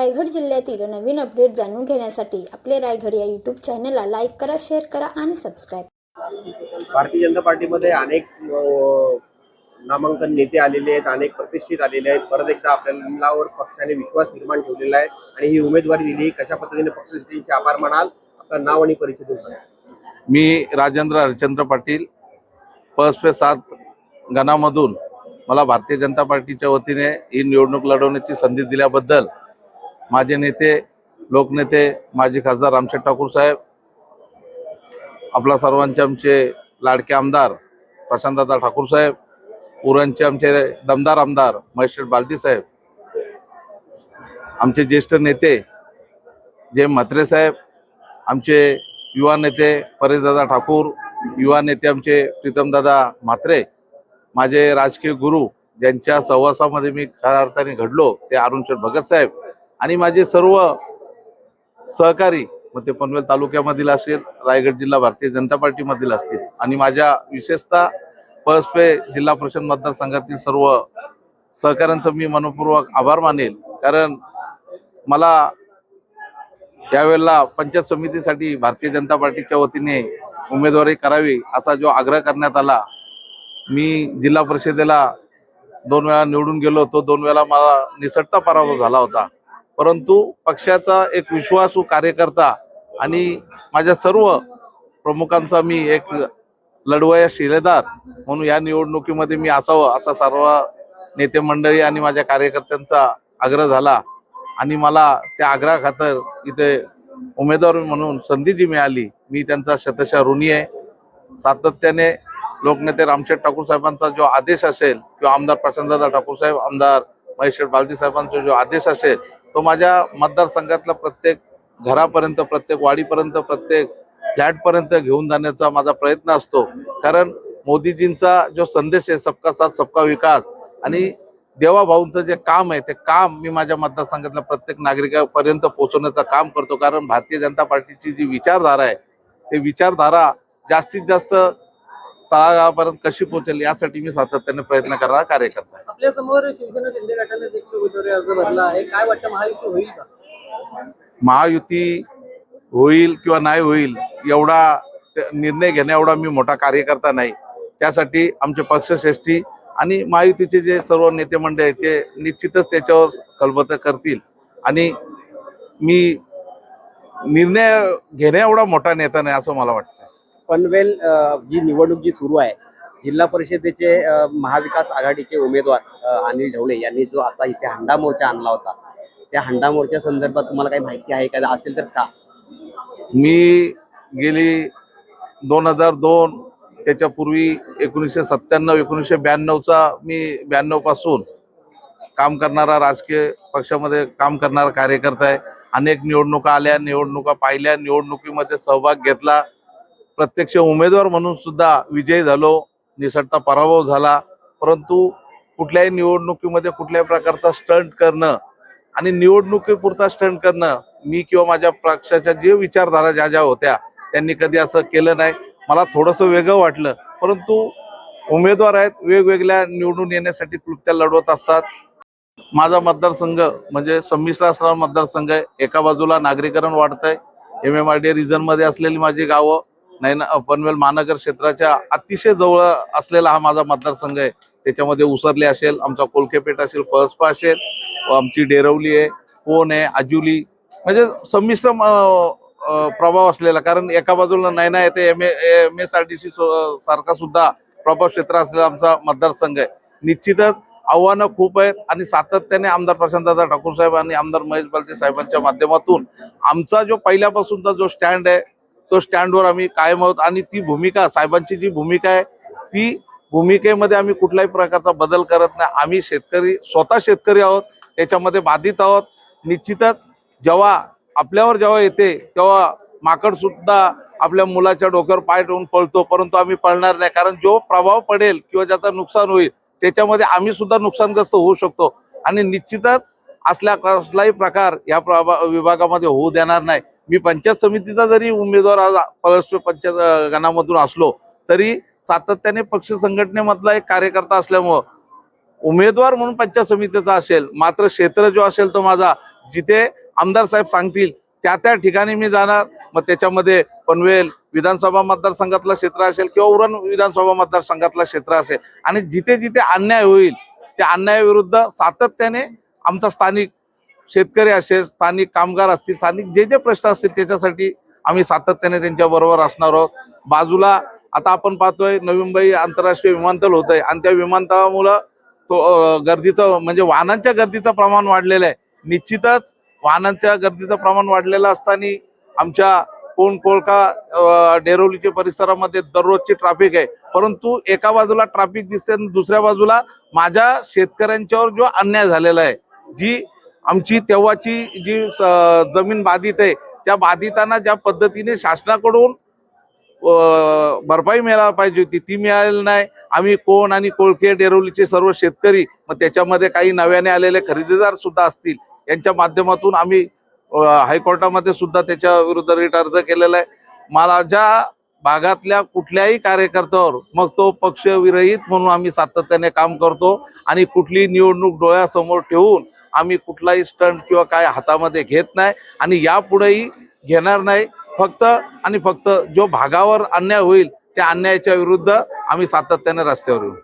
रायगड जिल्ह्यातील नवीन अपडेट जाणून घेण्यासाठी आपले रायगड या यूट्यूब चॅनलला लाईक करा शेअर करा आणि सबस्क्राईब भारतीय जनता पार्टीमध्ये अनेक नामांकन नेते आलेले आहेत अनेक प्रतिष्ठित आलेले आहेत. परत एकदा आपल्यावर पक्षाने विश्वास निर्माण ठेवलेला आहे आणि ही उमेदवारी दिली. कशा पद्धतीने पक्षश्रेष्ठींचे आभार मानाल आपलं नाव आणि परिचय देऊन मी राजेंद्र हरिचंद्र पाटील पस्पे सात गणामधून मला भारतीय जनता पार्टीच्या वतीने ही निवडणूक लढवण्याची संधी दिल्याबद्दल माझे नेते लोकनेते माजी खासदार रामशेठ ठाकूर साहेब आपला सर्वांचे आमचे लाडके आमदार प्रशांतदादा ठाकूर साहेब उरणचे आमचे दमदार आमदार महेश बालदी साहेब आमचे ज्येष्ठ नेते जे म्हात्रे साहेब आमचे युवा नेते परेशदादा ठाकूर युवा नेते आमचे प्रीतमदादा म्हात्रे माझे राजकीय गुरु ज्यांच्या सहवासामध्ये मी खऱ्या अर्थाने घडलो ते अरुणशेठ भगत साहेब आणि माझे सर्व सहकारी मग ते पनवेल तालुक्यामधील असेल रायगड जिल्हा भारतीय जनता पार्टीमधील असतील आणि माझ्या विशेषतः पळसपे जिल्हा परिषद मतदारसंघातील सर्व सहकाऱ्यांचं मी मनपूर्वक आभार मानेल. कारण मला यावेळेला पंचायत समितीसाठी भारतीय जनता पार्टीच्या वतीने उमेदवारी करावी असा जो आग्रह करण्यात आला मी जिल्हा परिषदेला दोन वेळा निवडून गेलो तो दोन वेळा मला निसटता पराभव झाला होता. परंतु पक्षाचा एक विश्वासू कार्यकर्ता आणि माझ्या सर्व प्रमुखांचा मी एक लढवया शिलेदार म्हणून या निवडणुकीमध्ये मी असावं असा सर्व नेते मंडळी आणि माझ्या कार्यकर्त्यांचा आग्रह झाला. आणि मला त्या आग्रहाखातर इथे उमेदवार म्हणून संधी जी मिळाली. मी त्यांचा शतशा ऋणी आहे. सातत्याने लोकनेते रामशेठ ठाकूर साहेबांचा जो आदेश असेल किंवा आमदार प्रशांतदादा ठाकूर साहेब आमदार महेश बालदी साहेबांचा जो आदेश असेल तो माझ्या मतदारसंघातला प्रत्येक घरापर्यंत प्रत्येक वाडीपर्यंत प्रत्येक फ्लॅटपर्यंत घेऊन जाण्याचा माझा प्रयत्न असतो. कारण मोदीजींचा जो संदेश आहे सबका साथ सबका विकास आणि देवाभाऊंचं जे काम आहे ते काम मी माझ्या मतदारसंघातल्या प्रत्येक नागरिकापर्यंत पोहोचवण्याचं काम करतो. कारण भारतीय जनता पार्टीची जी विचारधारा आहे ते विचारधारा जास्तीत जास्त तळागाळापर्यंत कशी पोहोचेल यासाठी मी सातत्याने प्रयत्न करणारा कार्यकर्ता आहे. आपल्यासमोर शिवसेना शिंदे गटाने देखील उमेदवारी अर्ज भरला आहे. काय वाटतं महायुती होईल का? महायुती होईल किंवा नाही होईल एवढा निर्णय घेण्या एवढा मी मोठा कार्यकर्ता नाही. त्यासाठी आमचे पक्षश्रेष्ठी आणि महायुतीचे जे सर्व नेते मंडळ आहेत ते निश्चितच त्याच्यावर कलबत करतील. आणि मी निर्णय घेण्या एवढा मोठा नेता नाही असं मला वाटतं. पनवेल जी निवडणूक जी सुरू आहे जिल्हा परिषदेचे महाविकास आघाडीचे उमेदवार अनिल ढवळे यांनी जो आता इथे हंडा मोर्चा आणला होता त्या हंडा मोर्चा संदर्भात तुम्हाला काही माहिती आहे का? असेल तर का? मी गेली दोन हजार दोन त्याच्यापूर्वी एकोणीसशे सत्त्याण्णव एकोणीसशे ब्याण्णवचा मी ब्याण्णवपासून काम करणारा राजकीय पक्षामध्ये काम करणारा कार्यकर्ता आहे. अनेक निवडणुका आल्या निवडणुका पाहिल्या निवडणुकीमध्ये सहभाग घेतला. प्रत्यक्ष उमेदवार म्हणून सुद्धा विजयी झालो. निसटता पराभव झाला. परंतु कुठल्याही निवडणुकीमध्ये कुठल्याही प्रकारचा स्टंट करणं आणि निवडणुकीपुरता स्टंट करणं मी किंवा माझ्या पक्षाच्या जे विचारधारा ज्या ज्या होत्या त्यांनी कधी असं केलं नाही. मला थोडंसं वेगळं वाटलं. परंतु उमेदवार आहेत वेगवेगळ्या निवडून येण्यासाठी कृत्या लढवत असतात. माझा मतदारसंघ म्हणजे संमिश्र असणारा मतदारसंघ आहे. एका बाजूला नागरीकरण वाढत आहे एम एम आर डी रिजनमध्ये असलेली माझी गावं नैना पनवेल महानगर क्षेत्राच्या अतिशय जवळ असलेला हा माझा मतदारसंघ आहे. त्याच्यामध्ये उसरले असेल आमचा कोलकेपेठ असेल पळसपा असेल आमची डेरवली आहे कोण आहे आजुली. म्हणजे संमिश्र प्रभाव असलेला कारण एका बाजूला नैना येते M M S R T C सारखा सुद्धा प्रभाव क्षेत्र असलेला आमचा मतदारसंघ आहे. निश्चितच आव्हानं खूप आहेत आणि सातत्याने आमदार प्रशांतदादा ठाकूर साहेब आणि आमदार महेश बलते साहेबांच्या माध्यमातून आमचा जो पहिल्यापासूनचा जो स्टँड आहे तो स्टँडवर आम्ही कायम आहोत. आणि ती भूमिका साहेबांची जी भूमिका आहे ती भूमिकेमध्ये आम्ही कुठल्याही प्रकारचा बदल करत नाही. आम्ही शेतकरी स्वतः शेतकरी आहोत त्याच्यामध्ये बाधित आहोत. निश्चितच जेव्हा आपल्यावर जेव्हा येते तेव्हा माकड सुद्धा आपल्या मुलाच्या डोक्यावर पाय ठेवून पळतो परंतु आम्ही पळणार नाही. कारण जो प्रभाव पडेल किंवा ज्याचं नुकसान होईल त्याच्यामध्ये आम्ही सुद्धा नुकसानग्रस्त होऊ शकतो. आणि निश्चितच असल्या कसलाही प्रकार या प्रभा विभागामध्ये होऊ देणार नाही. मी पंचायत समितीचा जरी उमेदवार आज पळस्व पंचायत गणामधून असलो तरी सातत्याने पक्ष संघटनेमधला एक कार्यकर्ता असल्यामुळं उमेदवार म्हणून पंचायत समितीचा असेल मात्र क्षेत्र जो असेल तो माझा जिथे आमदार साहेब सांगतील त्या त्या ठिकाणी मी जाणार. मग त्याच्यामध्ये पनवेल विधानसभा मतदारसंघातलं क्षेत्र असेल किंवा उरण विधानसभा मतदारसंघातलं क्षेत्र असेल. आणि जिथे जिथे अन्याय होईल त्या अन्यायाविरुद्ध सातत्याने आमचा स्थानिक शेतकरी असेल स्थानिक कामगार असतील स्थानिक जे जे प्रश्न असतील त्याच्यासाठी आम्ही सातत्याने त्यांच्याबरोबर असणार आहोत. बाजूला आता आपण पाहतोय नवी मुंबई आंतरराष्ट्रीय विमानतळ होत आहे आणि त्या विमानतळामुळं तो गर्दीचं म्हणजे वाहनांच्या गर्दीचं प्रमाण वाढलेलं आहे. निश्चितच वाहनांच्या गर्दीचं प्रमाण वाढलेलं असताना आमच्या कोण कोळका डेरोलीच्या परिसरामध्ये दररोजची ट्रॅफिक आहे. परंतु एका बाजूला ट्रॅफिक दिसते आणि दुसऱ्या बाजूला माझ्या शेतकऱ्यांच्यावर जो अन्याय झालेला आहे जी आमची तेव्हाची जी जमीन बाधित आहे त्या बाधितांना ज्या पद्धतीने शासनाकडून भरपाई मिळायला पाहिजे होती ती मिळालेली नाही. आम्ही कोण आणि कोळखे डेरोलीचे सर्व शेतकरी मग त्याच्यामध्ये काही नव्याने आलेले खरेदीदार सुद्धा असतील. यांच्या माध्यमातून आम्ही हायकोर्टामध्ये सुद्धा त्याच्या विरुद्ध रिट अर्ज केलेला आहे. मला ज्या भागातल्या कुठल्याही कार्यकर्त्यावर मग तो पक्ष विरहित म्हणून आम्ही सातत्याने काम करतो आणि कुठली निवडणूक डोळ्यासमोर ठेवून आम्ही कुठलाही स्टंट किंवा काय हातामध्ये घेत नाही आणि यापुढेही घेणार नाही. फक्त आणि फक्त जो भागावर अन्याय होईल त्या अन्यायाच्या विरुद्ध आम्ही सातत्याने रस्त्यावर येऊ.